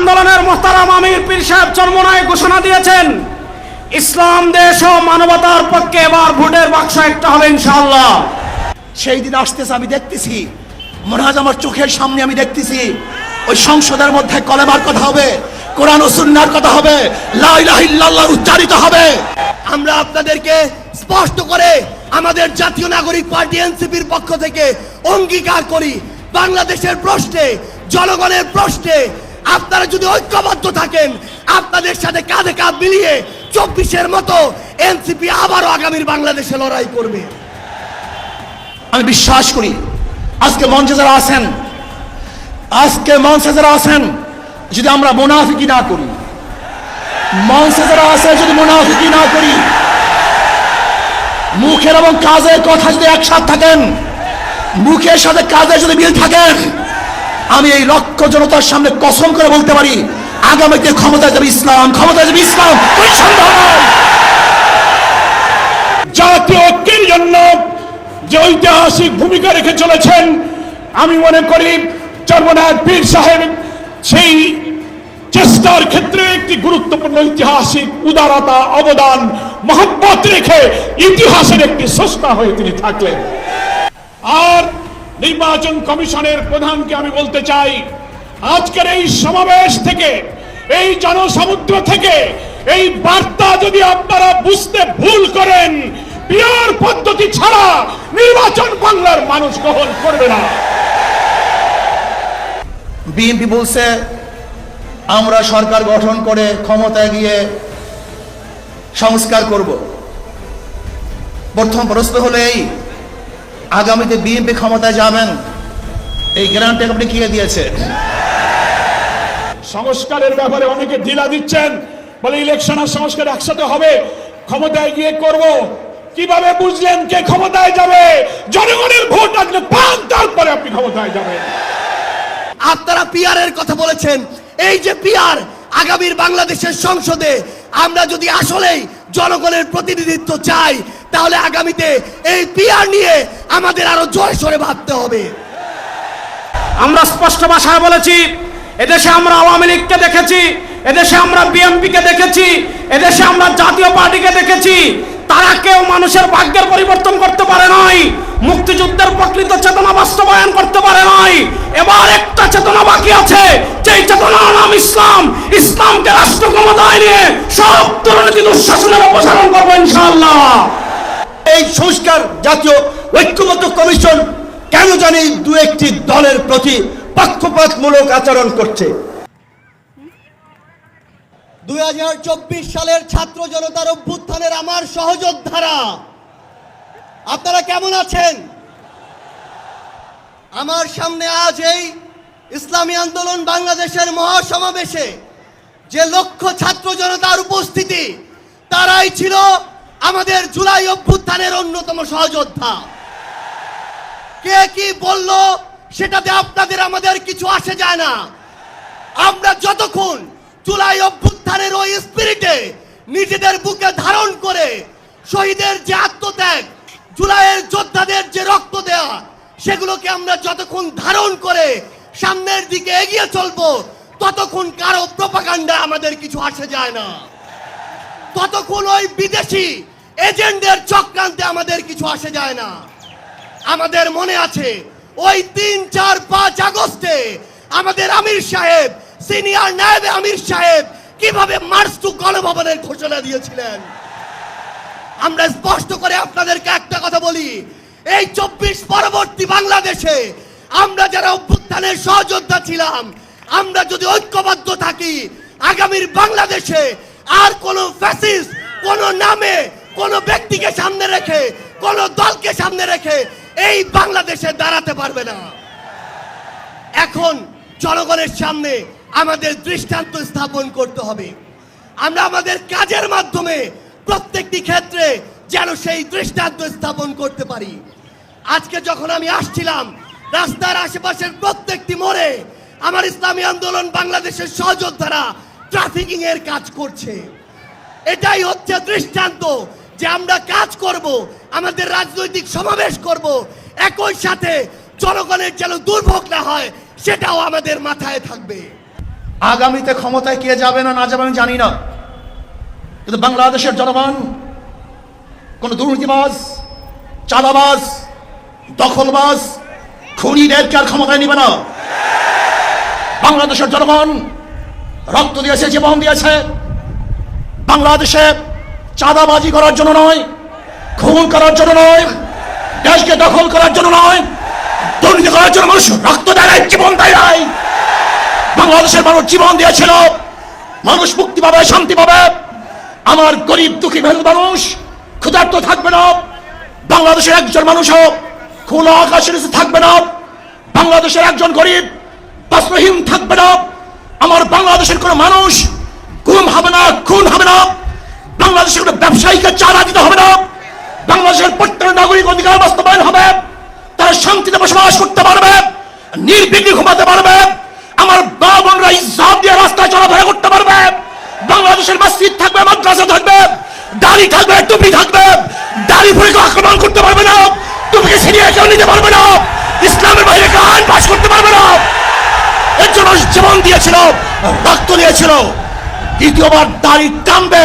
আন্দোলনের মোহতারাম আমির পীর সাহেব চরমনায় ঘোষণা দিয়েছেন, ইসলাম, দেশ ও মানবতার পক্ষে এবার ভোটের বাক্স একটা হবে ইনশাআল্লাহ। সেই দিন আসতেছে, আমি দেখতেছি। মনে হয় আমার চোখের সামনে আমি দেখতেছি। ওই সংসদের মধ্যে কলেমার কথা হবে, কোরআন ও সুন্নার কথা হবে, লা ইলাহা ইল্লাল্লাহ উচ্চারিত হবে। আমরা আপনাদেরকে স্পষ্ট করে আমাদের জাতীয় নাগরিক পার্টি এনসিপির পক্ষ থেকে অঙ্গীকার করি। বাংলাদেশের প্রশ্নে, জনগণের প্রশ্নে আপনারা যদি ঐক্যবদ্ধ থাকেন, আপনাদের সাথে কাঁধে কাঁধ মিলিয়ে চব্বিশের মতো এনসিপি আবারও আগামীর বাংলাদেশে লড়াই করবে। আমি বিশ্বাস করি, আজকে মঞ্চে যারা আছেন, আজকে মঞ্চে যারা আছেন, যদি আমরা মোনাফিকি না করি, মঞ্চে যারা আছে যদি মোনাফিকি না করি, মুখের এবং কাজের কথা যদি একসাথে থাকেন, মুখের সাথে কাজের যদি মিল থাকেন আমি এই লক্ষ জনতার সামনে কসম করে বলতে পারি, আগামীতে ক্ষমতায় যাবে ইসলাম, ক্ষমতায় যাবে ইসলাম। জাতীয় ঐক্যের জন্য যে ঐতিহাসিক ভূমিকা রেখে চলেছেন, আমি মনে করি চর্মনাথ পীর সাহেব সেই চেষ্টার ক্ষেত্রে একটি গুরুত্বপূর্ণ ঐতিহাসিক উদারতা, অবদান, মহব্বত রেখে ইতিহাসের একটি সস্তা হয়ে তিনি থাকলেন আর নির্বাচন কমিশনের প্রধানকে আমি বলতে চাই, আজকের এই সমাবেশ থেকে, এই জনসমুদ্র থেকে, এই বার্তা যদি আপনারা বুঝতে ভুল করেন পিয়ার পদ্ধতি ছাড়া নির্বাচন বাংলার মানুষ গ্রহণ করবে না। বিএনপি বলছে, আমরা সরকার গঠন করে ক্ষমতায় গিয়ে সংস্কার করব। প্রথম প্রশ্ন হলো এই আগামীতে বিএনপি ক্ষমতায় যাবেন। এই গ্যারান্টি আপনি কে দিয়েছে সংস্কারের ব্যাপারে অনেকে ঢিলা দিচ্ছেন। বলে ইলেকশন আর সংস্কার একসাথে হবে ক্ষমতায় গিয়ে করব। কীভাবে বুঝলেন কে ক্ষমতায় যাবে? জনগণের ভোট আসলে পান তারপরে আপনি ক্ষমতায় যাবেন। আপনারা পিয়ারের কথা বলেছেন। এই যে পিয়ার আগামীর বাংলাদেশের সংসদে আমরা যদি আসলেই জনগণের প্রতিনিধিত্ব চাই তাহলে আগামীতে এই পিয়ার নিয়ে আমাদের আরও জয় সরে ভাবতে হবে। আমরা স্পষ্ট ভাষায় বলেছি, এদেশে আমরা আওয়ামী লীগকে দেখেছি, এদেশে আমরা বিএনপিকে দেখেছি, এদেশে আমরা জাতীয় পার্টিকে দেখেছি। তারা কেউ মানুষের ভাগ্যের পরিবর্তন করতে পারে নাই, মুক্তিযুদ্ধের প্রকৃত চেতনা বাস্তবায়ন করতে পারে নাই। এবার একটা চেতনা বাকি আছে, যেই চেতনার নাম ইসলাম। ইসলামকে রাষ্ট্র ক্ষমতায় নিয়ে সব দুর্নীতি দুঃশাসনের অপসারণ করব ইনশাআল্লাহ। এই সংস্কার জাতীয় ঐক্যমত্য কমিশন কেন জানি দু একটি দলের প্রতি পক্ষপাতমূলক আচরণ করছে। দুই সালের ছাত্র জনতার অভ্যুত্থানের আমার সহযোদ্ধারা, আপনারা কেমন আছেন? আমার সামনে আজ এই ইসলামী আন্দোলন বাংলাদেশের মহাসমাবেশে যে লক্ষ ছাত্র জনতার উপস্থিতি, তারাই ছিল আমাদের জুলাই অভ্যুত্থানের অন্যতম সহযোদ্ধা। কে কি বলল সেটাতে আপনাদের, আমাদের কিছু আসে যায় না। আমরা যতক্ষণ জুলাই অভ্যুত্থানের ওই স্পিরিটে নিজেদের বুকে ধারণ করে শহীদের যে আত্মত্যাগ, জুলাইয়ের যোদ্ধাদের যে রক্ত দেওয়া সেগুলোকে আমরা যতক্ষণ ধারণ করে সামনের দিকে এগিয়ে চলবো, ততক্ষণ কারও প্রপাকাণ্ডা আমাদের কিছু আসে যায় না। ততক্ষণ ওই বিদেশি এজেন্টদের চক্রান্তে আমাদের কিছু আসে যায় না। আমাদের মনে আছে, ওই তিন, চার, পাঁচ আগস্টে আমাদের আমির সাহেব, সিনিয়র নায়েবে আমির সাহেব কীভাবে মার্চ টু গণভবনের ঘোষণা দিয়েছিলেন? আমরা স্পষ্ট করে আপনাদেরকে একটা কথা বলি, এই চব্বিশ পরবর্তী বাংলাদেশে আমরা যারা অভ্যুত্থানের সহযোদ্ধা ছিলাম, আমরা যদি ঐক্যবদ্ধ থাকি, আগামীর বাংলাদেশে আর কোন ফ্যাসিস কোন নামে কোন ব্যক্তিকে সামনে রেখে, কোন দলকে সামনে রেখে এই বাংলাদেশে দাঁড়াতে পারবে না। এখন জনগণের সামনে আমাদের দৃষ্টান্ত স্থাপন করতে হবে। আমরা আমাদের কাজের মাধ্যমে প্রত্যেকটি ক্ষেত্রে যেন সেই দৃষ্টান্ত স্থাপন করতে পারি। আজকে যখন আমি আসছিলাম, রাস্তার আশেপাশের প্রত্যেকটি মোড়ে আমার ইসলামী আন্দোলন বাংলাদেশের সহযোদ্ধারা ট্রাফিকিং এর কাজ করছে। এটাই হচ্ছে দৃষ্টান্ত। যে আমরা কাজ করব, আমাদের রাজনৈতিক সমাবেশ করব, একই সাথে জনগণের যেন দুর্ভোগ না হয়, সেটাও আমাদের মাথায় থাকবে। আগামীতে ক্ষমতায় কে যাবে না না যাবে আমি জানি না। কিন্তু বাংলাদেশের জনগণ, কোন দুর্নীতিবাজ, চাঁদাবাজ, দখলবাজ, খুনিদেরকে আর ক্ষমতায় নিবে না। বাংলাদেশের জনগণ রক্ত দিয়েছে, জীবন দিয়েছে। বাংলাদেশে চাঁদাবাজি করার জন্য নয়, খুন করার জন্য নয়, দেশকে দখল করার জন্য নয়, দুর্নীতি করার জন্য মানুষ রক্ত দেয় জীবন দেয় নাই। বাংলাদেশের মানুষ জীবন দিয়েছিল, মানুষ মুক্তি পাবে, শান্তি পাবে। আমার গরিব দুঃখী মেহনত মানুষ, ক্ষুধার্ত থাকবে না। বাংলাদেশের একজন মানুষ হোক খোলা আকাশের থাকবে না। বাংলাদেশের একজন গরিব বস্ত্রহীন থাকবে না। আমার বাংলাদেশের কোনো মানুষ গুম হবে না, খুন হবে না। বাংলাদেশের কোনো ব্যবসায়ীকে চারা দিতে হবে না। বাংলাদেশের প্রত্যেক নাগরিক অধিকার বাস্তবায়ন হবে। তারা শান্তিতে বসবাস করতে পারবে, নির্বিঘ্নে ঘুমাতে পারবে। আমার মা বোনরা ইজ্জত দিয়ে রাস্তায় চলাফেরা করতে পারবে। বাংলাদেশের মসজিদ থাকবে, মাদ্রাসা থাকবে, দাড়ি থাকবে, টুপি থাকবে। দাড়ি পরে আক্রমণ করতে পারবে না। টুপিকে ছিনিয়ে কেউ নিতে পারবে না। ইসলামের বাইরে কেউ আইন পাশ করতে পারবে না। এর জন্য জীবন দিয়েছিল, রক্ত দিয়েছিল। দ্বিতীয়বার দাড়ি টানবে।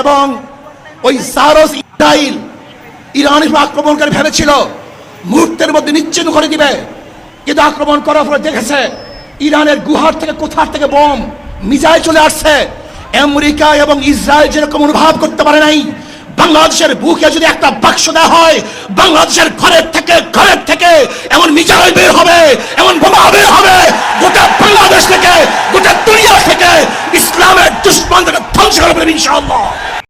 এবং ওই সারস ইসরাইল ইরানের আক্রমণকারী ভেবেছিল মুহূর্তের মধ্যে নিশ্চিন্ন করে দিবে। কিন্তু আক্রমণ করার পরে দেখেছে, ইরানের গুহার থেকে কোথার থেকে বোম মিজাইল চলে আসছে। আমেরিকা এবং ইসরায়েল যেরকম অনুভব করতে পারে নাই বাংলাদেশের বুকে যদি একটা বাক্স দেওয়া হয়, বাংলাদেশের ঘরের থেকে ঘরের থেকে এমন মিজাইল বের হবে, এমন বোমা বের হবে, গোটা বাংলাদেশ থেকে, গোটা দুনিয়া থেকে ইসলামের দুশ্মনকে ধ্বংস করে ফেলবে ইনশাআল্লাহ।